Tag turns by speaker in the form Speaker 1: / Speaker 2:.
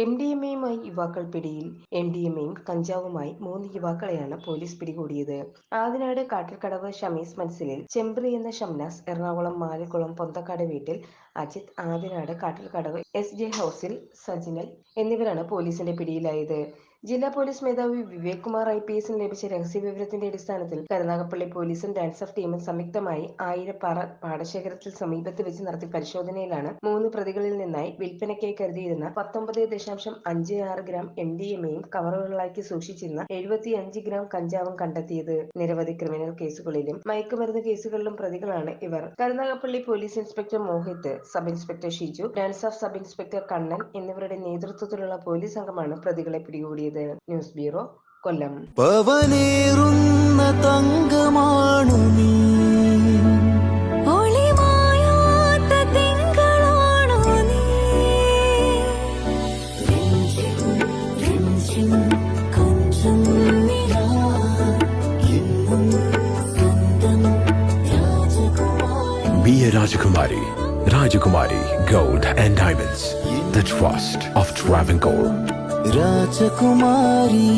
Speaker 1: M D M എയുമായി യുവാക്കൾ പിടിയിൽ എം ഡി എം എയും കഞ്ചാവുമായി മൂന്ന് യുവാക്കളെയാണ് പോലീസ് പിടികൂടിയത്. ആദിനാട് കാട്ടിൽക്കടവ് ഷമീസ് മൻസിലിൽ ചെമ്പ്രി എന്ന ഷംനാസ് എറണാകുളം മാലിക്കുളം പൊന്തക്കാട് വീട്ടിൽ അജിത് ആദിനാട് കാട്ടിൽക്കടവ് എസ് ജെ ഹൌസിൽ സജിനൽ എന്നിവരാണ് പോലീസിന്റെ പിടിയിലായത്. ജില്ലാ പോലീസ് മേധാവി വിവേക് കുമാർ ഐ പി എസിന് ലഭിച്ച രഹസ്യവിവരത്തിന്റെ അടിസ്ഥാനത്തിൽ കരുനാഗപ്പള്ളി പോലീസും ഡാൻസ് ഓഫ് ടീമും സംയുക്തമായി ആയിരപ്പാറ പാടശേഖരത്തിൽ സമീപത്ത് വെച്ച് നടത്തിയ പരിശോധനയിലാണ് മൂന്ന് പ്രതികളിൽ നിന്നായി വിൽപ്പനയ്ക്കായി കരുതിയിരുന്ന പത്തൊമ്പത് ദശാംശം അഞ്ച് ആറ് ഗ്രാം എം ഡി എം എയും കവറുകളിലാക്കി സൂക്ഷിച്ചിരുന്ന എഴുപത്തി അഞ്ച് ഗ്രാം കഞ്ചാവും കണ്ടെത്തിയത്. നിരവധി ക്രിമിനൽ കേസുകളിലും മയക്കുമരുന്ന് കേസുകളിലും പ്രതികളാണ് ഇവർ. Karunagappally police inspector Mohith sub inspector Shiju dance ഓഫ് സബ് ഇൻസ്പെക്ടർ കണ്ണൻ എന്നിവരുടെ നേതൃത്വത്തിലുള്ള പോലീസ് സംഘമാണ് പ്രതികളെ പിടികൂടിയത്. ന്യൂസ് ബ്യൂറോ കൊല്ലം
Speaker 2: പവനേറുന്ന തങ്കമാണു നീ
Speaker 3: Be a Rajakumari. Rajakumari Gold and Diamonds. The trust of Travancore.
Speaker 2: Rajkumari